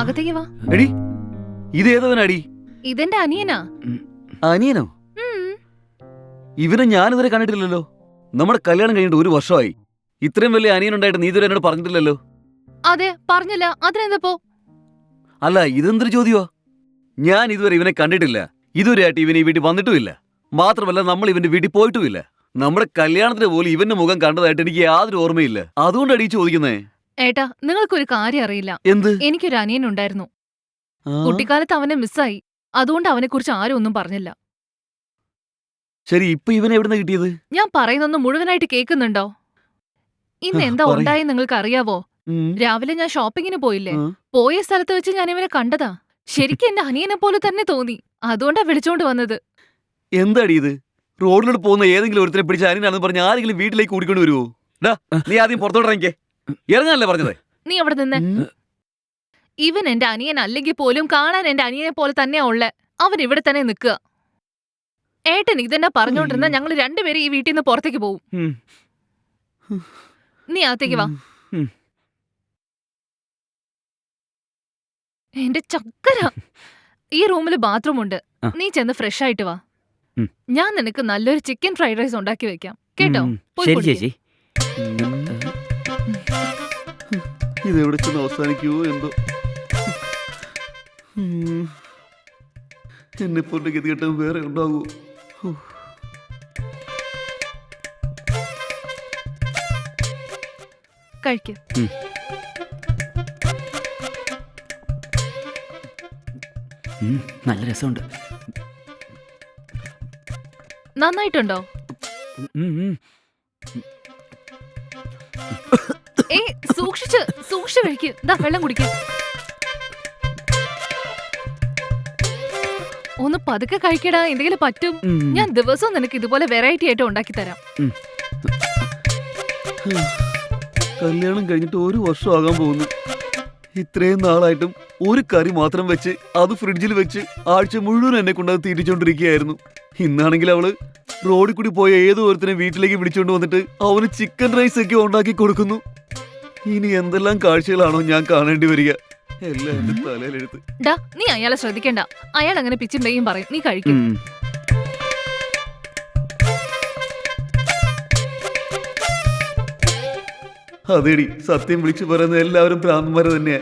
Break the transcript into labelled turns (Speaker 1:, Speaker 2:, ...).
Speaker 1: അകത്തേക്ക് വാ.
Speaker 2: എടി ഇത് ഏതവനാടി?
Speaker 1: ഇതെന്റെ അനിയനാ.
Speaker 2: അനിയനോ? ഇവനെ ഞാനിതുവരെ കണ്ടിട്ടില്ലല്ലോ. നമ്മുടെ കല്യാണം കഴിഞ്ഞിട്ട് ഒരു വർഷമായി. ഇത്രയും വലിയ അനിയനുണ്ടായിട്ട് നീ ഇതുവരെ എന്നോട് പറഞ്ഞിട്ടില്ലല്ലോ.
Speaker 1: അതെ പറഞ്ഞില്ല. അതിനെന്തപ്പോ?
Speaker 2: അല്ല ഇതെന്തൊരു ചോദ്യമാ ഞാൻ ഇതുവരെ ഇവനെ കണ്ടിട്ടില്ല. ഇതുവരെയായിട്ട് ഇവനെ ഈ വീട്ടിൽ വന്നിട്ടുമില്ല. മാത്രമല്ല നമ്മൾ ഇവന്റെ വീട്ടിൽ പോയിട്ടുമില്ല. നമ്മുടെ കല്യാണത്തിന് പോലും ഇവന്റെ മുഖം കണ്ടതായിട്ട് എനിക്ക് യാതൊരു ഓർമ്മയില്ല. അതുകൊണ്ടാണ് ഈ ചോദിക്കുന്നേ.
Speaker 1: ഏട്ടാ നിങ്ങൾക്കൊരു കാര്യം അറിയില്ല.
Speaker 2: എന്ത്?
Speaker 1: എനിക്കൊരു അനിയൻ ഉണ്ടായിരുന്നു. കുട്ടിക്കാലത്ത് അവനെ മിസ്സായി. അതുകൊണ്ട് അവനെ കുറിച്ച് ആരും ഒന്നും പറഞ്ഞില്ല.
Speaker 2: ശരി ഇപ്പൊ ഇവനെ എവിടുന്ന കിട്ടിയത്?
Speaker 1: ഞാൻ പറയുന്നൊന്ന് മുഴുവനായിട്ട് കേൾക്കുന്നുണ്ടോ? ഇന്ന് എന്താ
Speaker 2: ഉണ്ടായി
Speaker 1: ഉണ്ടായെന്ന് നിങ്ങൾക്ക് അറിയാവോ രാവിലെ ഞാൻ ഷോപ്പിങ്ങിന് പോയില്ലേ? പോയ സ്ഥലത്ത് വെച്ച് ഞാൻ ഇവനെ കണ്ടതാ. ശരിക്കും എന്റെ അനിയനെ പോലെ തന്നെ തോന്നി. അതുകൊണ്ടാ വിളിച്ചോണ്ട് വന്നത്.
Speaker 2: എന്താടി ഇത്? റോഡിലൂടെ പോകുന്ന ഏതെങ്കിലും ഒരുത്തരെ പിടിച്ച് അനിയനാണെന്ന് പറഞ്ഞ് ആരെങ്കിലും വീട്ടിലേക്ക് കൂടിക്കൊണ്ട് വരുമോ നീ ആദ്യം പുറത്തോട്ട് ഇറങ്ങിക്കേ. ഇറങ്ങാനല്ലേ പറഞ്ഞത്?
Speaker 1: നീ അവിടെ നിന്ന്? ഇവൻ എന്റെ അനിയൻ അല്ലെങ്കിൽ പോലും കാണാൻ എന്റെ അനിയനെ പോലെ തന്നെയാ ഉള്ളെ. അവൻ ഇവിടെ തന്നെ നിൽക്കുക. ഏട്ടൻ ഇതന്നെ പറഞ്ഞോണ്ടിരുന്ന. ഞങ്ങൾ രണ്ടുപേരും ഈ വീട്ടിൽ നിന്ന് പുറത്തേക്ക് പോവും. നീ അകത്തേക്ക് വാ. എന്റെ ചക്കര. ഈ റൂമിൽ ബാത്റൂം ഉണ്ട്. നീ ചെന്ന് ഫ്രഷ് ആയിട്ട് വാ. ഞാൻ നിനക്ക് നല്ലൊരു ചിക്കൻ ഫ്രൈഡ് റൈസ് ഉണ്ടാക്കി വെക്കാം. കേട്ടോ?
Speaker 3: ശരി ചേച്ചി.
Speaker 2: ഇത് എവിടെ ചെന്ന് അവസാനിക്കുമോ എന്തോ? ഉം. എന്നെ പോലെ ഗതികെട്ടം വേറെ ഉണ്ടാകുമോ
Speaker 1: കഴിക്കും.
Speaker 3: നല്ല രസമുണ്ട്.
Speaker 1: നന്നായിട്ടുണ്ടോ. ഏ സൂക്ഷിച്ച് സൂക്ഷിച്ച് കഴിക്ക് ദാ വെള്ളം കുടിക്ക്. ഒന്ന് പതുക്കെ കഴിക്കടാ എന്തെങ്കിലും പറ്റും. ഞാൻ ദിവസവും നിനക്ക് ഇതുപോലെ വെറൈറ്റി ആയിട്ട് ഉണ്ടാക്കി തരാം.
Speaker 2: കല്യാണം കഴിഞ്ഞിട്ട് ഒരു വർഷം ആകാൻ പോകുന്നു. ഇത്രയും നാളായിട്ടും ഒരു കറി മാത്രം വെച്ച് അത് ഫ്രിഡ്ജിൽ വെച്ച് ആഴ്ച മുഴുവൻ എന്നെ കൊണ്ടത് തീറ്റിച്ചോണ്ടിരിക്കുകയായിരുന്നു. ഇന്നാണെങ്കിൽ അവൾ റോഡിൽ കൂടി പോയ ഏതോ ഒരുത്തിനെ വീട്ടിലേക്ക് വിളിച്ചോണ്ട് വന്നിട്ട് അവന് ചിക്കൻ റൈസ് ഒക്കെ ഉണ്ടാക്കി കൊടുക്കുന്നു. ഇനി എന്തെല്ലാം കാഴ്ചകളാണോ ഞാൻ കാണേണ്ടി വരിക? എല്ലാം എന്റെ തലയിലെടുത്ത്
Speaker 1: ഡാ നീ അയാളെ ശ്രദ്ധിക്കണ്ട. അയാൾ അങ്ങനെ പിച്ചും പെയ്യും പറയും. നീ കഴിക്കും.
Speaker 2: ഉം. അതേടി സത്യം വിളിച്ചു പറയുന്ന എല്ലാവരും ഭ്രാന്തന്മാര് തന്നെയാ.